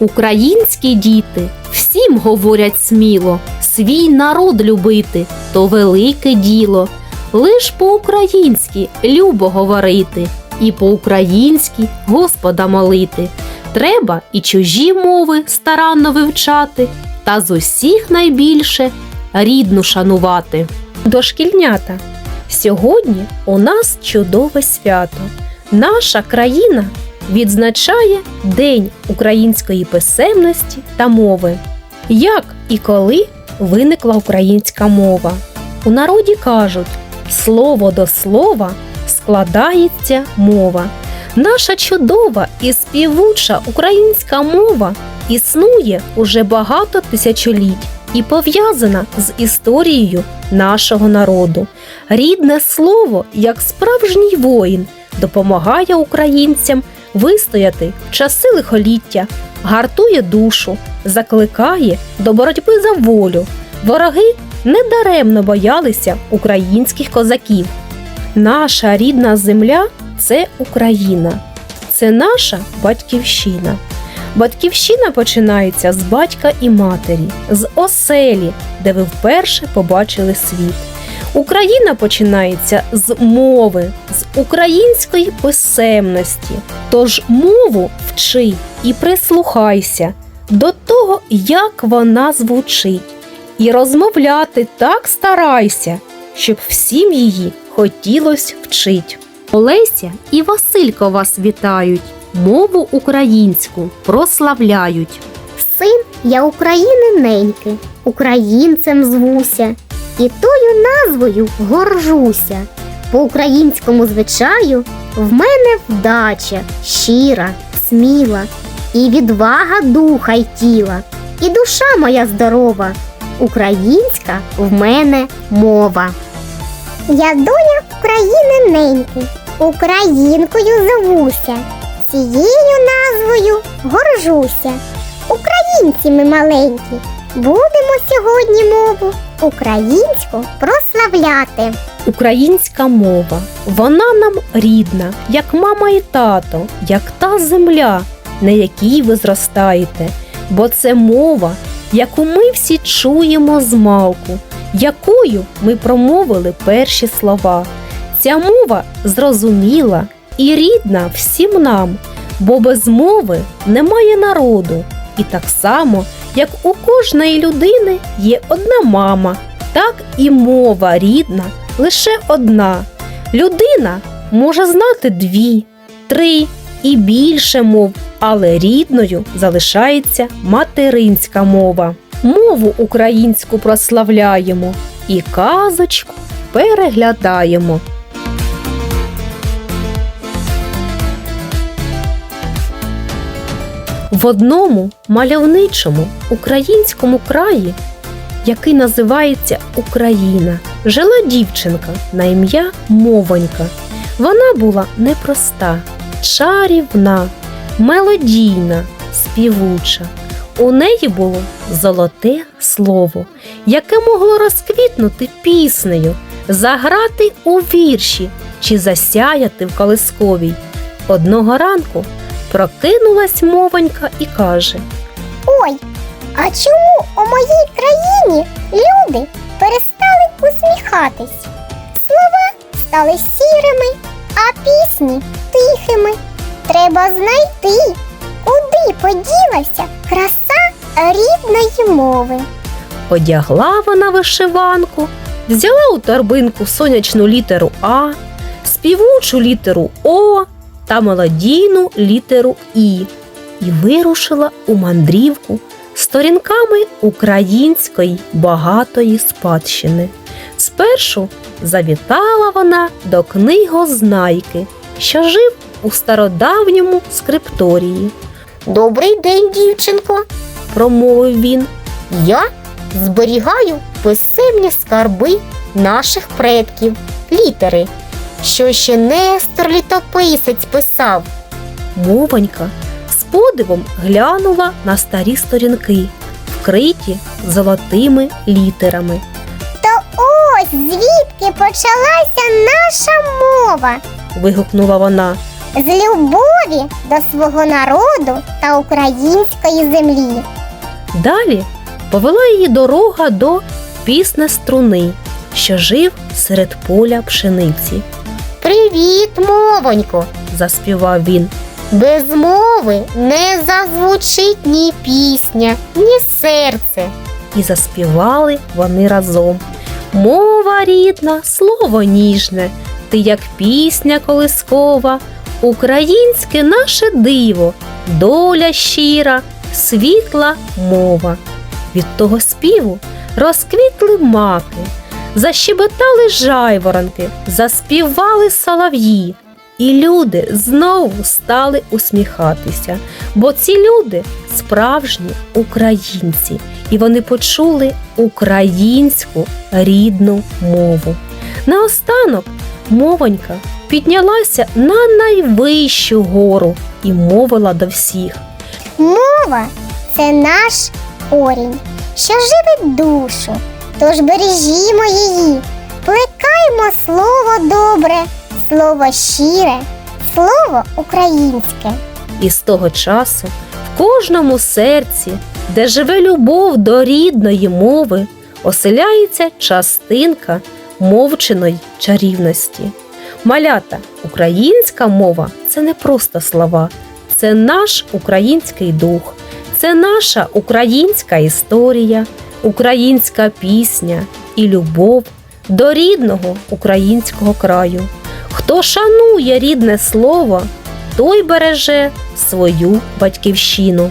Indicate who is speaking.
Speaker 1: Українські діти всім говорять сміло, свій народ любити то велике діло. Лиш по-українськи любо говорити, і по-українськи Господа молити. Треба і чужі мови старанно вивчати, та з усіх найбільше рідну шанувати. Дошкільнята, сьогодні у нас чудове свято. Наша країна відзначає День української писемності та мови. Як і коли виникла українська мова? У народі кажуть, слово до слова складається мова. Наша чудова і співуча українська мова існує уже багато тисячоліть і пов'язана з історією нашого народу. Рідне слово, як справжній воїн, допомагає українцям вистояти в часи лихоліття, гартує душу, закликає до боротьби за волю. Вороги недаремно боялися українських козаків. Наша рідна земля це Україна, це наша батьківщина. Батьківщина починається з батька і матері, з оселі, де ви вперше побачили світ. Україна починається з мови, з української писемності. Тож мову вчи і прислухайся до того, як вона звучить, і розмовляти так старайся, щоб всім її хотілось вчить. Олеся і Василько вас вітають, мову українську прославляють.
Speaker 2: Син я України неньки, українцем звуся, і тою назвою горжуся. По українському звичаю в мене вдача щира, сміла, і відвага духа й тіла, і душа моя здорова. Українська в мене мова. Я доля України неньки, українкою зовуся. Цією назвою горжуся. Українці ми маленькі, будемо сьогодні мову українську прославляти.
Speaker 1: Українська мова, вона нам рідна, як мама і тато, як та земля, на якій ви зростаєте, бо це мова, яку ми всі чуємо з малку, якою ми промовили перші слова. Ця мова зрозуміла і рідна всім нам, бо без мови немає народу. І так само, як у кожної людини є одна мама, так і мова рідна лише одна. Людина може знати дві, три і більше мов, але рідною залишається материнська мова. Мову українську прославляємо і казочку переглядаємо. В одному мальовничому українському краї, який називається Україна, жила дівчинка на ім'я Мовонька. Вона була непроста, чарівна, мелодійна, співуча. У неї було золоте слово, яке могло розквітнути піснею, заграти у вірші чи засяяти в колисковій. Одного ранку прокинулась мовонька і каже:
Speaker 2: Ой, а чому у моїй країні люди перестали усміхатись? Слова стали сірими, а пісні тихими. Треба знайти, куди поділася краса рідної мови.
Speaker 1: Одягла вона вишиванку, взяла у торбинку сонячну літеру А, співучу літеру О та мелодійну літеру І і вирушила у мандрівку сторінками української багатої спадщини. Спершу завітала вона до книгознайки, що жив у стародавньому скрипторії.
Speaker 2: Добрий день, дівчинко.
Speaker 1: Промовив він.
Speaker 2: Я зберігаю писемні скарби наших предків, літери, що ще Нестор літописець писав.
Speaker 1: Мовонька з подивом глянула на старі сторінки, вкриті золотими літерами.
Speaker 2: То ось звідки почалася наша мова.
Speaker 1: Вигукнула вона.
Speaker 3: з любові до свого народу та української землі.
Speaker 1: Далі повела її дорога до пісне струни, що жив серед поля пшениці.
Speaker 2: Привіт, мовонько!
Speaker 1: Заспівав він.
Speaker 2: Без мови не зазвучить ні пісня, ні серце.
Speaker 1: І заспівали вони разом. Мова рідна, слово ніжне, ти як пісня колискова, українське наше диво, доля щира, світла мова. Від того співу розквітли маки, защебетали жайворонки, заспівали солов'ї. І люди знову стали усміхатися, бо ці люди справжні українці, і вони почули українську рідну мову. Наостанок мовонька піднялася на найвищу гору і мовила до всіх.
Speaker 3: Мова це наш корінь, що живить душу. Тож бережімо її, плекаймо слово добре, слово щире, слово українське.
Speaker 1: І з того часу в кожному серці, де живе любов до рідної мови, оселяється частинка мовчиної чарівності. Малята, українська мова це не просто слова, це наш український дух, це наша українська історія, українська пісня і любов до рідного українського краю. Хто шанує рідне слово, той береже свою батьківщину.